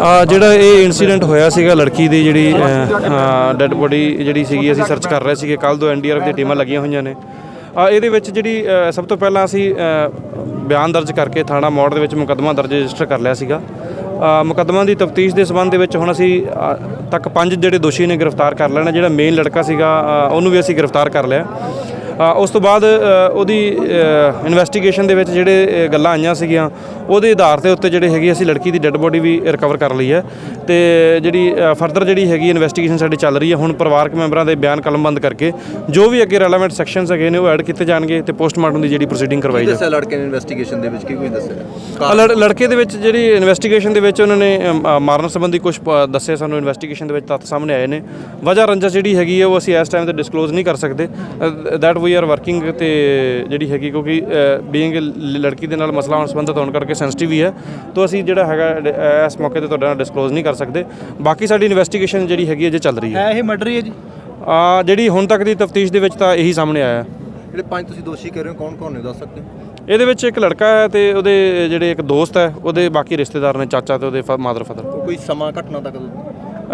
ਜਿਹੜਾ ਇਹ ਇਨਸੀਡੈਂਟ ਹੋਇਆ ਸੀਗਾ ਲੜਕੀ ਦੀ ਜਿਹੜੀ ਡੈੱਡ ਬੋਡੀ ਜਿਹੜੀ ਸੀਗੀ, ਅਸੀਂ ਸਰਚ ਕਰ ਰਹੇ ਸੀਗੇ। ਕੱਲ ਤੋਂ ਐਨਡੀਆਰਐਫ ਦੀ ਟੀਮਾਂ ਲੱਗੀਆਂ ਹੋਈਆਂ ਨੇ। ਇਹਦੇ ਵਿੱਚ ਜਿਹੜੀ ਸਭ ਤੋਂ ਪਹਿਲਾਂ ਅਸੀਂ ਬਿਆਨ ਦਰਜ ਕਰਕੇ ਥਾਣਾ ਮੋੜ ਦੇ ਵਿੱਚ ਮੁਕੱਦਮਾ ਦਰਜ ਰਜਿਸਟਰ ਕਰ ਲਿਆ ਸੀਗਾ। ਮੁਕੱਦਮਾ ਦੀ ਤਫਤੀਸ਼ ਦੇ ਸਬੰਧ ਦੇ ਵਿੱਚ ਹੁਣ ਅਸੀਂ ਤੱਕ ਪੰਜ ਜਿਹੜੇ ਦੋਸ਼ੀ ਨੇ ਗ੍ਰਿਫਤਾਰ ਕਰ ਲੈਣਾ। ਜਿਹੜਾ ਮੇਨ ਲੜਕਾ ਸੀਗਾ ਉਹਨੂੰ ਵੀ ਅਸੀਂ ਗ੍ਰਿਫਤਾਰ ਕਰ ਲਿਆ। ਉਸ ਤੋਂ ਬਾਅਦ ਉਹਦੀ ਇਨਵੈਸਟੀਗੇਸ਼ਨ ਦੇ ਵਿੱਚ ਜਿਹੜੇ ਗੱਲਾਂ ਆਈਆਂ ਸੀਗੀਆਂ ਉਹਦੇ ਆਧਾਰ ਦੇ ਉੱਤੇ ਜਿਹੜੇ ਹੈਗੀ ਅਸੀਂ ਲੜਕੀ ਦੀ ਡੈੱਡ ਬੋਡੀ ਵੀ ਰਿਕਵਰ ਕਰ ਲਈ ਹੈ। ਤੇ ਜਿਹੜੀ ਫਰਦਰ ਜਿਹੜੀ ਹੈਗੀ ਇਨਵੈਸਟੀਗੇਸ਼ਨ ਸਾਡੀ ਚੱਲ ਰਹੀ ਹੈ ਹੁਣ ਪਰਿਵਾਰਕ ਮੈਂਬਰਾਂ ਦੇ ਬਿਆਨ ਕਲਮਬੰਦ ਕਰਕੇ ਜੋ ਵੀ ਅੱਗੇ ਰੈਲੇਵੈਂਟ ਸੈਕਸ਼ਨਸ ਹੈਗੇ ਨੇ ਉਹ ਐਡ ਕੀਤੇ ਜਾਣਗੇ ਤੇ ਪੋਸਟਮਾਰਟਮ ਦੀ ਜਿਹੜੀ ਪ੍ਰੋਸੀਡਿੰਗ ਕਰਵਾਈ ਜਾਵੇ ਦੱਸਿਆ ਲੜਕੇ ਨੇ ਇਨਵੈਸਟੀਗੇਸ਼ਨ ਦੇ ਵਿੱਚ? ਕੀ ਕੋਈ ਦੱਸਿਆ? ਲੜਕੇ ਦੇ ਵਿੱਚ ਜਿਹੜੀ ਇਨਵੈਸਟੀਗੇਸ਼ਨ ਦੇ ਵਿੱਚ ਉਹਨਾਂ ਨੇ ਮਾਰਨ ਸੰਬੰਧੀ ਕੁਝ ਦੱਸੇ ਸਾਨੂੰ ਇਨਵੈਸਟੀਗੇਸ਼ਨ ਦੇ ਵਿੱਚ ਤੱਥ ਸਾਹਮਣੇ ਆਏ ਨੇ। ਵਜ੍ਹਾ ਰੰਜਸ ਜਿਹੜੀ ਹੈਗੀ ਹੈ ਉਹ ਅਸੀਂ ਇਸ ਟਾਈਮ ਤੇ ਡਿਸਕਲੋਜ਼ ਨਹੀਂ ਕਰ ਸਕਦੇ। ਦੈਟ ਵੀ ਆਰ ਵਰਕਿੰਗ ਤੇ ਜਿਹੜੀ ਹੈਗੀ ਕਿਉਂਕਿ ਬੀਇੰਗ ਲੜਕੀ ਦੇ ਨਾਲ ਮਸਲਾ ਹੋਣ ਸੰਬੰਧਿਤ ਹੋਣ ਕਰਕੇ ਸੈਂਸਿਟਿਵ ਹੀ ਹੈ। ਤਾਂ ਅਸੀਂ ਜਿਹੜਾ ਹੈਗਾ ਇਸ ਮੌਕੇ ਤੇ ਤੁਹਾਡੇ ਨਾਲ ਡਿਸਕਲੋਜ਼ ਨਹੀਂ ਕਰ ਸਕਦੇ। ਬਾਕੀ ਸਾਡੀ ਇਨਵੈਸਟੀਗੇਸ਼ਨ ਜਿਹੜੀ ਹੈਗੀ ਹੈ ਜੇ ਚੱਲ ਰਹੀ ਹੈ। ਇਹ ਮਰਡਰ ਹੀ ਹੈ ਜੀ? ਅ, ਜਿਹੜੀ ਹੁਣ ਤੱਕ ਦੀ ਤਫਤੀਸ਼ ਦੇ ਵਿੱਚ ਤਾਂ ਇਹੀ ਸਾਹਮਣੇ ਆਇਆ। ਹੈ ਜਿਹੜੇ ਪੰਜ ਤੁਸੀਂ ਦੋਸ਼ੀ ਕਹਿ ਰਹੇ ਹੋ ਕੌਣ ਕੌਣ ਨੇ ਦੱਸ ਸਕਦੇ ਇਹਦੇ ਵਿੱਚ ਇੱਕ ਲੜਕਾ ਹੈ ਤੇ ਉਹਦੇ ਜਿਹੜੇ ਇੱਕ ਦੋਸਤ ਹੈ ਉਹਦੇ ਬਾਕੀ ਰਿਸ਼ਤੇਦਾਰ ਨੇ ਚਾਚਾ ਤੇ ਉਹਦੇ ਮਾਦਰ ਫਾਦਰ। ਕੋਈ ਸਮਾਂ ਘਟਨਾ ਤੱਕ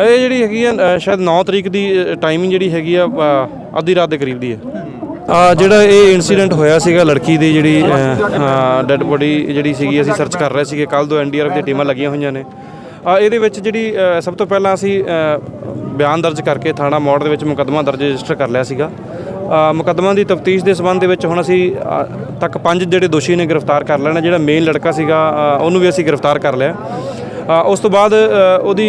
ਇਹ ਜਿਹੜੀ ਹੈਗੀ ਆ ਸ਼ਾਇਦ 9 ਤਰੀਕ ਦੀ ਟਾਈਮਿੰਗ ਜਿਹੜੀ ਹੈਗੀ ਆ ਅ, ਅੱਧੀ ਰਾਤ ਦੇ ਕਰੀਬ ਦੀ ਹੈ। ਆ ਜਿਹੜਾ ਇਹ ਇਨਸੀਡੈਂਟ ਹੋਇਆ ਸੀਗਾ ਲੜਕੀ ਦੀ ਜਿਹੜੀ ਡੈੱਡ ਬੋਡੀ ਜਿਹੜੀ ਸੀਗੀ, ਅਸੀਂ ਸਰਚ ਕਰ ਰਹੇ ਸੀਗੇ। ਕੱਲ ਤੋਂ ਐਨਡੀਆਰਐਫ ਦੀਆਂ ਟੀਮਾਂ ਲੱਗੀਆਂ ਹੋਈਆਂ ਨੇ। ਇਹਦੇ ਵਿੱਚ ਜਿਹੜੀ ਸਭ ਤੋਂ ਪਹਿਲਾਂ ਅਸੀਂ ਬਿਆਨ ਦਰਜ ਕਰਕੇ ਥਾਣਾ ਮੋੜ ਦੇ ਵਿੱਚ ਮੁਕੱਦਮਾ ਦਰਜ ਰਜਿਸਟਰ ਕਰ ਲਿਆ ਸੀਗਾ। ਮੁਕੱਦਮਾ ਦੀ ਤਫਤੀਸ਼ ਦੇ ਸਬੰਧ ਦੇ ਵਿੱਚ ਹੁਣ ਅਸੀਂ ਤੱਕ ਪੰਜ ਜਿਹੜੇ ਦੋਸ਼ੀ ਨੇ ਗ੍ਰਿਫਤਾਰ ਕਰ ਲੈਣਾ। ਜਿਹੜਾ ਮੇਨ ਲੜਕਾ ਸੀਗਾ ਉਹਨੂੰ ਵੀ ਅਸੀਂ ਗ੍ਰਿਫਤਾਰ ਕਰ ਲਿਆ। ਉਸ ਤੋਂ ਬਾਅਦ ਉਹਦੀ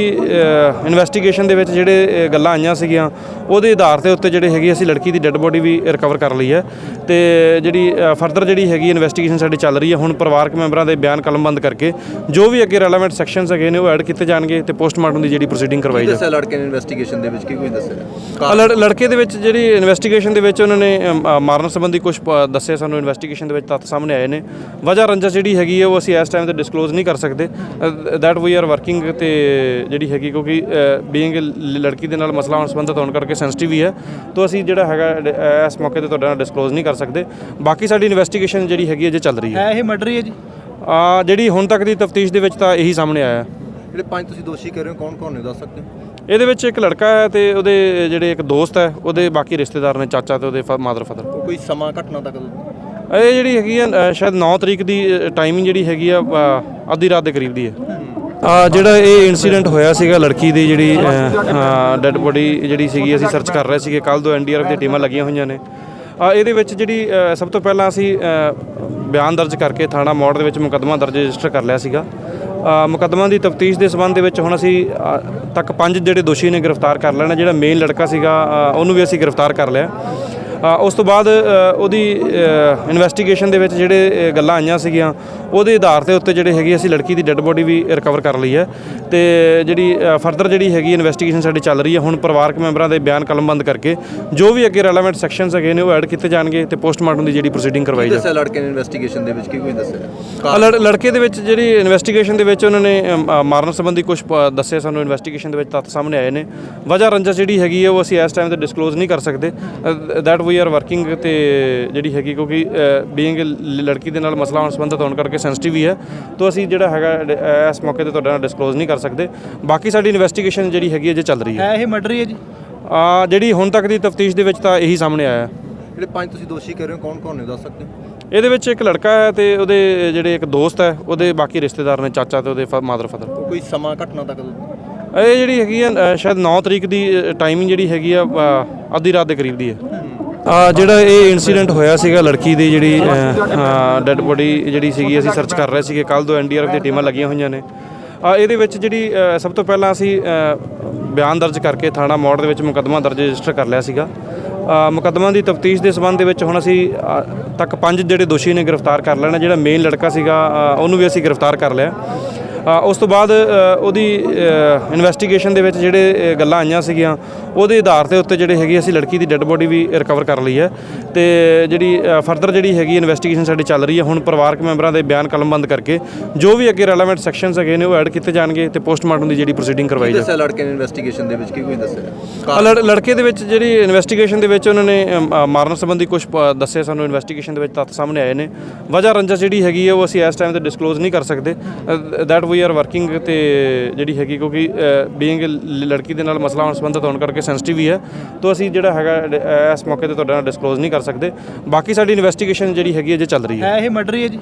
ਇਨਵੈਸਟੀਗੇਸ਼ਨ ਦੇ ਵਿੱਚ ਜਿਹੜੇ ਗੱਲਾਂ ਆਈਆਂ ਸੀਗੀਆਂ ਉਹਦੇ ਆਧਾਰ ਦੇ ਉੱਤੇ ਜਿਹੜੇ ਹੈਗੀ ਅਸੀਂ ਲੜਕੀ ਦੀ ਡੈੱਡ ਬੋਡੀ ਵੀ ਰਿਕਵਰ ਕਰ ਲਈ ਹੈ। ਤੇ ਜਿਹੜੀ ਫਰਦਰ ਜਿਹੜੀ ਹੈਗੀ ਇਨਵੈਸਟੀਗੇਸ਼ਨ ਸਾਡੀ ਚੱਲ ਰਹੀ ਹੈ ਹੁਣ ਪਰਿਵਾਰਕ ਮੈਂਬਰਾਂ ਦੇ ਬਿਆਨ ਕਲਮਬੰਦ ਕਰਕੇ ਜੋ ਵੀ ਅੱਗੇ ਰੈਲੇਵੈਂਟ ਸੈਕਸ਼ਨਸ ਹੈਗੇ ਨੇ ਉਹ ਐਡ ਕੀਤੇ ਜਾਣਗੇ ਤੇ ਪੋਸਟਮਾਰਟਮ ਦੀ ਜਿਹੜੀ ਪ੍ਰੋਸੀਡਿੰਗ ਕਰਵਾਈ ਜਾਵੇ ਦੱਸਿਆ ਲੜਕੇ ਨੇ ਇਨਵੈਸਟੀਗੇਸ਼ਨ ਦੇ ਵਿੱਚ? ਕੀ ਕੋਈ ਦੱਸਿਆ? ਲੜਕੇ ਦੇ ਵਿੱਚ ਜਿਹੜੀ ਇਨਵੈਸਟੀਗੇਸ਼ਨ ਦੇ ਵਿੱਚ ਉਹਨਾਂ ਨੇ ਮਾਰਨ ਸੰਬੰਧੀ ਕੁਝ ਦੱਸੇ ਸਾਨੂੰ ਇਨਵੈਸਟੀਗੇਸ਼ਨ ਦੇ ਵਿੱਚ ਤੱਥ ਸਾਹਮਣੇ ਆਏ ਨੇ। ਵਜ੍ਹਾ ਰੰਜਸ ਜਿਹੜੀ ਹੈਗੀ ਹੈ ਉਹ ਅਸੀਂ ਇਸ ਟਾਈਮ ਤੇ ਡਿਸਕਲੋਜ਼ ਨਹੀਂ ਕਰ ਸਕਦੇ। ਦੈਟ ਵੀ ਆਰ ਵਰਕਿੰਗ ਤੇ ਜਿਹੜੀ ਹੈਗੀ ਕਿਉਂਕਿ ਬੀਇੰਗ ਲੜਕੀ ਦੇ ਨਾਲ ਮਸਲਾ ਹੋਣ ਸੰਬੰਧਿਤ ਹੋਣ ਕਰਕੇ ਸੈਂਸਿਟਿਵ ਹੀ ਹੈ। ਤਾਂ ਅਸੀਂ ਜਿਹੜਾ ਹੈਗਾ ਅ, ਇਸ ਮੌਕੇ ਤੇ ਤੁਹਾਡੇ ਨਾਲ ਡਿਸਕਲੋਜ਼ ਨਹੀਂ ਕਰ ਸਕਦੇ। ਬਾਕੀ ਸਾਡੀ ਇਨਵੈਸਟੀਗੇਸ਼ਨ ਜਿਹੜੀ ਹੈਗੀ ਹੈ ਜੇ ਚੱਲ ਰਹੀ ਹੈ। ਹੈ ਇਹ ਮਰਡਰ ਹੀ ਹੈ ਜੀ। ਅ, ਜਿਹੜੀ ਹੁਣ ਤੱਕ ਦੀ ਤਫਤੀਸ਼ ਦੇ ਵਿੱਚ ਤਾਂ ਇਹੀ ਸਾਹਮਣੇ ਆਇਆ। ਹੈ ਜਿਹੜੇ ਪੰਜ ਤੁਸੀਂ ਦੋਸ਼ੀ ਕਹਿ ਰਹੇ ਹੋ ਕੌਣ ਕੌਣ ਨੇ ਦੱਸ ਸਕਦੇ ਹੋ? ਇਹਦੇ ਵਿੱਚ ਇੱਕ ਲੜਕਾ ਹੈ ਤੇ ਉਹਦੇ ਜਿਹੜੇ ਇੱਕ ਦੋਸਤ ਹੈ ਉਹਦੇ ਬਾਕੀ ਰਿਸ਼ਤੇਦਾਰ ਨੇ ਚਾਚਾ ਤੇ ਉਹਦੇ ਮਾਦਰ ਫਾਦਰ ਕੋਈ ਸਮਾਂ ਘਟਨਾ ਤੱਕ ਇਹ ਜਿਹੜੀ ਹੈਗੀ ਆ ਅ, ਸ਼ਾਇਦ 9 ਤਰੀਕ ਦੀ ਟਾਈਮਿੰਗ ਜਿਹੜੀ ਹੈਗੀ ਆ ਅ, ਅੱਧੀ ਰਾਤ ਦੇ ਕਰੀਬ ਦੀ ਹੈ। ਆ ਜਿਹੜਾ ਇਹ ਇਨਸੀਡੈਂਟ ਹੋਇਆ ਸੀਗਾ ਲੜਕੀ ਦੀ ਜਿਹੜੀ ਡੈੱਡ ਬੋਡੀ ਜਿਹੜੀ ਸੀਗੀ, ਅਸੀਂ ਸਰਚ ਕਰ ਰਹੇ ਸੀਗੇ। ਕੱਲ ਤੋਂ ਐਨਡੀਆਰਐਫ ਦੀਆਂ ਟੀਮਾਂ ਲੱਗੀਆਂ ਹੋਈਆਂ ਨੇ। ਇਹਦੇ ਵਿੱਚ ਜਿਹੜੀ ਸਭ ਤੋਂ ਪਹਿਲਾਂ ਅਸੀਂ ਬਿਆਨ ਦਰਜ ਕਰਕੇ ਥਾਣਾ ਮੋੜ ਦੇ ਵਿੱਚ ਮੁਕੱਦਮਾ ਦਰਜ ਰਜਿਸਟਰ ਕਰ ਲਿਆ ਸੀਗਾ। ਮੁਕੱਦਮਾ ਦੀ ਤਫਤੀਸ਼ ਦੇ ਸਬੰਧ ਦੇ ਵਿੱਚ ਹੁਣ ਅਸੀਂ ਤੱਕ ਪੰਜ ਜਿਹੜੇ ਦੋਸ਼ੀ ਨੇ ਗ੍ਰਿਫਤਾਰ ਕਰ ਲੈਣਾ। ਜਿਹੜਾ ਮੇਨ ਲੜਕਾ ਸੀਗਾ ਉਹਨੂੰ ਵੀ ਅਸੀਂ ਗ੍ਰਿਫਤਾਰ ਕਰ ਲਿਆ। ਉਸ ਤੋਂ ਬਾਅਦ ਉਹਦੀ ਇਨਵੈਸਟੀਗੇਸ਼ਨ ਦੇ ਵਿੱਚ ਜਿਹੜੇ ਗੱਲਾਂ ਆਈਆਂ ਸੀਗੀਆਂ ਉਹਦੇ ਆਧਾਰ ਦੇ ਉੱਤੇ ਜਿਹੜੇ ਹੈਗੀ ਅਸੀਂ ਲੜਕੀ ਦੀ ਡੈੱਡ ਬੋਡੀ ਵੀ ਰਿਕਵਰ ਕਰ ਲਈ ਹੈ। ਤੇ ਜਿਹੜੀ ਫਰਦਰ ਜਿਹੜੀ ਹੈਗੀ ਇਨਵੈਸਟੀਗੇਸ਼ਨ ਸਾਡੀ ਚੱਲ ਰਹੀ ਹੈ ਹੁਣ ਪਰਿਵਾਰਕ ਮੈਂਬਰਾਂ ਦੇ ਬਿਆਨ ਕਲਮਬੰਦ ਕਰਕੇ ਜੋ ਵੀ ਅੱਗੇ ਰੈਲੇਵੈਂਟ ਸੈਕਸ਼ਨਸ ਹੈਗੇ ਨੇ ਉਹ ਐਡ ਕੀਤੇ ਜਾਣਗੇ ਤੇ ਪੋਸਟਮਾਰਟਮ ਦੀ ਜਿਹੜੀ ਪ੍ਰੋਸੀਡਿੰਗ ਕਰਵਾਈ ਜਾਵੇ ਦੱਸਿਆ ਲੜਕੇ ਨੇ ਇਨਵੈਸਟੀਗੇਸ਼ਨ ਦੇ ਵਿੱਚ? ਕੀ ਕੋਈ ਦੱਸਿਆ? ਲੜਕੇ ਦੇ ਵਿੱਚ ਜਿਹੜੀ ਇਨਵੈਸਟੀਗੇਸ਼ਨ ਦੇ ਵਿੱਚ ਉਹਨਾਂ ਨੇ ਮਾਰਨ ਸੰਬੰਧੀ ਕੁਝ ਦੱਸੇ ਸਾਨੂੰ ਇਨਵੈਸਟੀਗੇਸ਼ਨ ਦੇ ਵਿੱਚ ਤੱਥ ਸਾਹਮਣੇ ਆਏ ਨੇ। ਵਜ੍ਹਾ ਰੰਜਸ ਜਿਹੜੀ ਹੈਗੀ ਹੈ ਉਹ ਅਸੀਂ ਇਸ ਟਾਈਮ ਤੇ ਡਿਸਕਲੋਜ਼ ਨਹੀਂ ਕਰ ਸਕਦੇ। ਦੈਟ ਵੀ ਆਰ ਵਰਕਿੰਗ ਤੇ ਜਿਹੜੀ ਹੈਗੀ ਕਿਉਂਕਿ ਬੀਇੰਗ ਲੜਕੀ ਦੇ ਨਾਲ ਮਸਲਾ ਹੋਣ ਸੰਬੰਧਿਤ ਹੋਣ ਕਰਕੇ ਸੈਂਸਿਟਿਵ ਹੀ ਹੈ। ਤਾਂ ਅਸੀਂ ਜਿਹੜਾ ਹੈਗਾ ਇਸ ਮੌਕੇ ਤੇ ਤੁਹਾਡੇ ਨਾਲ ਡਿਸਕਲੋਜ਼ ਨਹੀਂ ਕਰ ਸਕਦੇ। ਬਾਕੀ ਸਾਡੀ ਇਨਵੈਸਟੀਗੇਸ਼ਨ ਜਿਹੜੀ ਹੈਗੀ ਹੈ ਜੇ ਚੱਲ ਰਹੀ ਹੈ। ਹੈ ਇਹ ਮਰਡਰ ਹੀ ਹੈ ਜੀ? ਅ, ਜਿਹੜੀ ਹੁਣ ਤੱਕ ਦੀ ਤਫਤੀਸ਼ ਦੇ ਵਿੱਚ ਤਾਂ ਇਹੀ ਸਾਹਮਣੇ ਆਇਆ। ਹੈ ਜਿਹੜੇ ਪੰਜ ਤੁਸੀਂ ਦੋਸ਼ੀ ਕਹਿ ਰਹੇ ਹੋ ਕੌਣ ਕੌਣ ਨੇ ਦੱਸ ਸਕਦੇ ਹੋ? ਇਹਦੇ ਵਿੱਚ ਇੱਕ ਲੜਕਾ ਹੈ ਤੇ ਉਹਦੇ ਜਿਹੜੇ ਇੱਕ ਦੋਸਤ ਹੈ ਉਹਦੇ ਬਾਕੀ ਰਿਸ਼ਤੇਦਾਰ ਨੇ ਚਾਚਾ ਤੇ ਉਹਦੇ ਮਾਦਰ ਫਾਦਰ ਕੋਈ ਸਮਾਂ ਘਟਨਾ ਤੱਕ ਇਹ ਜਿਹੜੀ ਹੈਗੀ ਆ ਸ਼ਾਇਦ 9 ਤਰੀਕ ਦੀ ਟਾਈਮਿੰਗ ਜਿਹੜੀ ਹੈਗੀ ਆ ਅ, ਅੱਧੀ ਰਾਤ ਦੇ ਕਰੀਬ ਦੀ ਹੈ। ਆ ਜਿਹੜਾ ਇਹ ਇਨਸੀਡੈਂਟ ਹੋਇਆ ਸੀਗਾ ਲੜਕੀ ਦੀ ਜਿਹੜੀ ਡੈੱਡ ਬੋਡੀ ਜਿਹੜੀ ਸੀਗੀ, ਅਸੀਂ ਸਰਚ ਕਰ ਰਹੇ ਸੀਗੇ। ਕੱਲ ਤੋਂ ਐਨਡੀਆਰਐਫ ਦੀ ਟੀਮਾਂ ਲੱਗੀਆਂ ਹੋਈਆਂ ਨੇ। ਇਹਦੇ ਵਿੱਚ ਜਿਹੜੀ ਸਭ ਤੋਂ ਪਹਿਲਾਂ ਅਸੀਂ ਬਿਆਨ ਦਰਜ ਕਰਕੇ ਥਾਣਾ ਮੋੜ ਦੇ ਵਿੱਚ ਮੁਕੱਦਮਾ ਦਰਜ ਰਜਿਸਟਰ ਕਰ ਲਿਆ ਸੀਗਾ। ਮੁਕੱਦਮਾ ਦੀ ਤਫਤੀਸ਼ ਦੇ ਸਬੰਧ ਦੇ ਵਿੱਚ ਹੁਣ ਅਸੀਂ ਤੱਕ ਪੰਜ ਜਿਹੜੇ ਦੋਸ਼ੀ ਨੇ ਗ੍ਰਿਫਤਾਰ ਕਰ ਲੈਣਾ। ਜਿਹੜਾ ਮੇਨ ਲੜਕਾ ਸੀਗਾ ਉਹਨੂੰ ਵੀ ਅਸੀਂ ਗ੍ਰਿਫਤਾਰ ਕਰ ਲਿਆ। ਉਸ ਤੋਂ ਬਾਅਦ ਉਹਦੀ ਇਨਵੈਸਟੀਗੇਸ਼ਨ ਦੇ ਵਿੱਚ ਜਿਹੜੇ ਗੱਲਾਂ ਆਈਆਂ ਸੀਗੀਆਂ ਉਹਦੇ ਆਧਾਰ ਦੇ ਉੱਤੇ ਜਿਹੜੇ ਹੈਗੀ ਅਸੀਂ ਲੜਕੀ ਦੀ ਡੈੱਡ ਬੋਡੀ ਵੀ ਰਿਕਵਰ ਕਰ ਲਈ ਹੈ। ਤੇ ਜਿਹੜੀ ਫਰਦਰ ਜਿਹੜੀ ਹੈਗੀ ਇਨਵੈਸਟੀਗੇਸ਼ਨ ਸਾਡੀ ਚੱਲ ਰਹੀ ਹੈ ਹੁਣ ਪਰਿਵਾਰਕ ਮੈਂਬਰਾਂ ਦੇ ਬਿਆਨ ਕਲਮਬੰਦ ਕਰਕੇ ਜੋ ਵੀ ਅੱਗੇ ਰੈਲੇਵੈਂਟ ਸੈਕਸ਼ਨਸ ਹੈਗੇ ਨੇ ਉਹ ਐਡ ਕੀਤੇ ਜਾਣਗੇ ਤੇ ਪੋਸਟਮਾਰਟਮ ਦੀ ਜਿਹੜੀ ਪ੍ਰੋਸੀਡਿੰਗ ਕਰਵਾਈ ਜਾਵੇ ਦੱਸਿਆ ਲੜਕੇ ਨੇ ਇਨਵੈਸਟੀਗੇਸ਼ਨ ਦੇ ਵਿੱਚ? ਕੀ ਕੋਈ ਦੱਸਿਆ? ਲੜਕੇ ਦੇ ਵਿੱਚ ਜਿਹੜੀ ਇਨਵੈਸਟੀਗੇਸ਼ਨ ਦੇ ਵਿੱਚ ਉਹਨਾਂ ਨੇ ਮਾਰਨ ਸੰਬੰਧੀ ਕੁਝ ਦੱਸੇ ਸਾਨੂੰ ਇਨਵੈਸਟੀਗੇਸ਼ਨ ਦੇ ਵਿੱਚ ਤੱਥ ਸਾਹਮਣੇ ਆਏ ਨੇ। ਵਜ੍ਹਾ ਰੰਜਸ ਜਿਹੜੀ ਹੈਗੀ ਹੈ ਉਹ ਅਸੀਂ ਇਸ ਟਾਈਮ ਤੇ ਡਿਸਕਲੋਜ਼ ਨਹੀਂ ਕਰ ਸਕਦੇ। ਦੈਟ ਵੀ ਆਰ ਵਰਕਿੰਗ ਤੇ ਜਿਹੜੀ ਹੈਗੀ ਕਿਉਂਕਿ ਬੀਇੰਗ ਲੜਕੀ ਦੇ ਨਾਲ ਮਸਲਾ ਹੁਣ ਸੰਬੰਧਿਤ ਹੋਣ ਕਰਕੇ ਸੈਂਸਿਟਿਵ ਹੀ ਹੈ। ਤਾਂ ਅਸੀਂ ਜਿਹੜਾ ਹੈਗਾ ਇਸ ਮੌਕੇ ਤੇ ਤੁਹਾਡੇ ਨਾਲ ਡਿਸਕਲੋਜ਼ ਨਹੀਂ ਕਰ ਸਕਦੇ। ਬਾਕੀ ਸਾਡੀ ਇਨਵੈਸਟੀਗੇਸ਼ਨ ਜਿਹੜੀ ਹੈਗੀ ਹੈ ਜੇ ਚੱਲ ਰਹੀ ਹੈ। ਇਹ ਮਰਡਰ ਹੀ ਹੈ ਜੀ?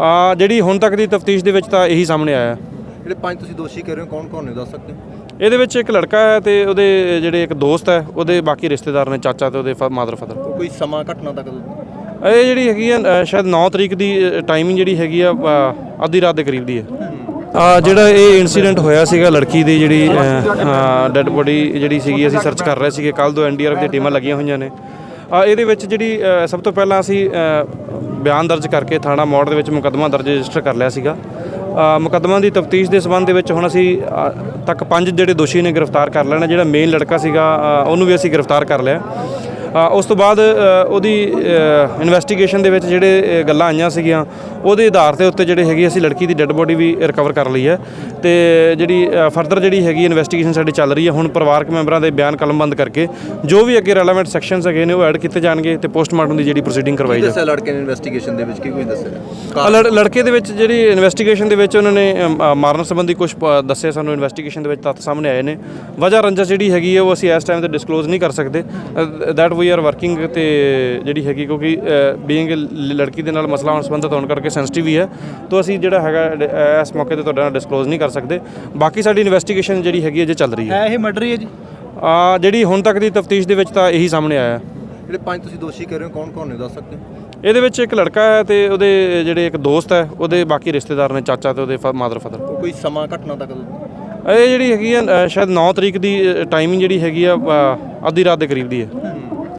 ਆ ਜਿਹੜੀ ਹੁਣ ਤੱਕ ਦੀ ਤਫਤੀਸ਼ ਦੇ ਵਿੱਚ ਤਾਂ ਇਹੀ ਸਾਹਮਣੇ ਆਇਆ। ਹੈ। ਜਿਹੜੇ ਪੰਜ ਤੁਸੀਂ ਦੋਸ਼ੀ ਕਹਿ ਰਹੇ ਹੋ ਕੌਣ ਕੌਣ ਨੇ ਦੱਸ ਸਕਦੇ ਇਹਦੇ ਵਿੱਚ ਇੱਕ ਲੜਕਾ ਹੈ ਤੇ ਉਹਦੇ ਜਿਹੜੇ ਇੱਕ ਦੋਸਤ ਹੈ ਉਹਦੇ ਬਾਕੀ ਰਿਸ਼ਤੇਦਾਰ ਨੇ ਚਾਚਾ ਤੇ ਉਹਦੇ ਮਾਦਰ ਫਾਦਰ। ਕੋਈ ਸਮਾਂ ਘਟਨਾ ਦਾ ਕਦੋਂ ਇਹ ਜਿਹੜੀ ਹੈਗੀ ਆ ਸ਼ਾਇਦ 9 ਤਰੀਕ ਦੀ ਟਾਈਮਿੰਗ ਜਿਹੜੀ ਹੈਗੀ ਆ ਅ, ਅੱਧੀ ਰਾਤ ਦੇ ਕਰੀਬ ਦੀ ਹੈ। ਜਿਹੜਾ ਇਹ ਇਨਸੀਡੈਂਟ ਹੋਇਆ ਸੀਗਾ ਲੜਕੀ ਦੀ ਜਿਹੜੀ ਡੈੱਡ ਬੋਡੀ ਜਿਹੜੀ ਸੀਗੀ, ਅਸੀਂ ਸਰਚ ਕਰ ਰਹੇ ਸੀਗੇ। ਕੱਲ ਤੋਂ ਐਨਡੀਆਰਐਫ ਦੀਆਂ ਟੀਮਾਂ ਲੱਗੀਆਂ ਹੋਈਆਂ ਨੇ। ਇਹਦੇ ਵਿੱਚ ਜਿਹੜੀ ਸਭ ਤੋਂ ਪਹਿਲਾਂ ਅਸੀਂ ਬਿਆਨ ਦਰਜ ਕਰਕੇ ਥਾਣਾ ਮੋੜ ਦੇ ਵਿੱਚ ਮੁਕੱਦਮਾ ਦਰਜ ਰਜਿਸਟਰ ਕਰ ਲਿਆ ਸੀਗਾ। ਮੁਕੱਦਮਾ ਦੀ ਤਫਤੀਸ਼ ਦੇ ਸਬੰਧ ਦੇ ਵਿੱਚ ਹੁਣ ਅਸੀਂ ਤੱਕ ਪੰਜ ਜਿਹੜੇ ਦੋਸ਼ੀ ਨੇ ਗ੍ਰਿਫਤਾਰ ਕਰ ਲੈਣਾ ਜਿਹੜਾ ਮੇਨ ਲੜਕਾ ਸੀਗਾ ਉਹਨੂੰ ਵੀ ਅਸੀਂ ਗ੍ਰਿਫਤਾਰ ਕਰ ਲਿਆ। ਉਸ ਤੋਂ ਬਾਅਦ ਉਹਦੀ ਇਨਵੈਸਟੀਗੇਸ਼ਨ ਦੇ ਵਿੱਚ ਜਿਹੜੇ ਗੱਲਾਂ ਆਈਆਂ ਸੀਗੀਆਂ ਉਹਦੇ ਆਧਾਰ ਦੇ ਉੱਤੇ ਜਿਹੜੇ ਹੈਗੀ ਅਸੀਂ ਲੜਕੀ ਦੀ ਡੈੱਡ ਬੋਡੀ ਵੀ ਰਿਕਵਰ ਕਰ ਲਈ ਹੈ। ਤੇ ਜਿਹੜੀ ਫਰਦਰ ਜਿਹੜੀ ਹੈਗੀ ਇਨਵੈਸਟੀਗੇਸ਼ਨ ਸਾਡੀ ਚੱਲ ਰਹੀ ਹੈ ਹੁਣ ਪਰਿਵਾਰਕ ਮੈਂਬਰਾਂ ਦੇ ਬਿਆਨ ਕਲਮਬੰਦ ਕਰਕੇ ਜੋ ਵੀ ਅੱਗੇ ਰੈਲੇਵੈਂਟ ਸੈਕਸ਼ਨਸ ਹੈਗੇ ਨੇ ਉਹ ਐਡ ਕੀਤੇ ਜਾਣਗੇ ਤੇ ਪੋਸਟਮਾਰਟਮ ਦੀ ਜਿਹੜੀ ਪ੍ਰੋਸੀਡਿੰਗ ਕਰਵਾਈ ਜਾਵੇ ਦੱਸਿਆ ਲੜਕੇ ਨੇ ਇਨਵੈਸਟੀਗੇਸ਼ਨ ਦੇ ਵਿੱਚ? ਕੀ ਕੋਈ ਦੱਸਿਆ? ਲੜਕੇ ਦੇ ਵਿੱਚ ਜਿਹੜੀ ਇਨਵੈਸਟੀਗੇਸ਼ਨ ਦੇ ਵਿੱਚ ਉਹਨਾਂ ਨੇ ਮਾਰਨ ਸੰਬੰਧੀ ਕੁਝ ਦੱਸੇ ਸਾਨੂੰ ਇਨਵੈਸਟੀਗੇਸ਼ਨ ਦੇ ਵਿੱਚ ਤੱਥ ਸਾਹਮਣੇ ਆਏ ਨੇ। ਵਜ੍ਹਾ ਰੰਜਸ ਜਿਹੜੀ ਹੈਗੀ ਹੈ ਉਹ ਅਸੀਂ ਇਸ ਟਾਈਮ ਤੇ ਡਿਸਕਲੋਜ਼ ਨਹੀਂ ਕਰ ਸਕਦੇ। ਦੈਟ ਵੀ ਆਰ ਵਰਕਿੰਗ ਤੇ ਜਿਹੜੀ ਹੈਗੀ ਕਿਉਂਕਿ ਬੀਇੰਗ ਲੜਕੀ ਦੇ ਨਾਲ ਮਸਲਾ ਹੁਣ ਸੰਬੰਧਿਤ ਹੋਣ ਕਰਕੇ ਸੈਂਸਿਟਿਵ ਹੀ ਹੈ। ਤਾਂ ਅਸੀਂ ਜਿਹੜਾ ਹੈਗਾ ਇਸ ਮੌਕੇ ਤੇ ਤੁਹਾਡੇ ਨਾਲ ਡਿਸਕਲੋਜ਼ ਨਹੀਂ ਕਰ ਸਕਦੇ। ਬਾਕੀ ਸਾਡੀ ਇਨਵੈਸਟੀਗੇਸ਼ਨ ਜਿਹੜੀ ਹੈਗੀ ਹੈ ਜੇ ਚੱਲ ਰਹੀ ਹੈ। ਹੈ ਇਹ ਮਰਡਰ ਹੀ ਹੈ ਜੀ। ਆ ਜਿਹੜੀ ਹੁਣ ਤੱਕ ਦੀ ਤਫਤੀਸ਼ ਦੇ ਵਿੱਚ ਤਾਂ ਇਹੀ ਸਾਹਮਣੇ ਆਇਆ। ਹੈ ਜਿਹੜੇ ਪੰਜ ਤੁਸੀਂ ਦੋਸ਼ੀ ਕਹਿ ਰਹੇ ਹੋ ਕੌਣ ਕੌਣ ਨੇ ਦੱਸ ਸਕਦੇ ਇਹਦੇ ਵਿੱਚ ਇੱਕ ਲੜਕਾ ਹੈ ਤੇ ਉਹਦੇ ਜਿਹੜੇ ਇੱਕ ਦੋਸਤ ਹੈ ਉਹਦੇ ਬਾਕੀ ਰਿਸ਼ਤੇਦਾਰ ਨੇ ਚਾਚਾ ਤੇ ਉਹਦੇ ਮਾਦਰ ਫਾਦਰ। ਕੋਈ ਸਮਾਂ ਘਟਨਾ ਦਾ? ਕਦੋਂ ਇਹ ਜਿਹੜੀ ਹੈਗੀ ਆ ਸ਼ਾਇਦ 9 ਤਰੀਕ ਦੀ ਟਾਈਮਿੰਗ ਜਿਹੜੀ ਹੈਗੀ ਆ ਅੱਧੀ ਰਾਤ ਦੇ ਕਰੀਬ ਦੀ ਹੈ।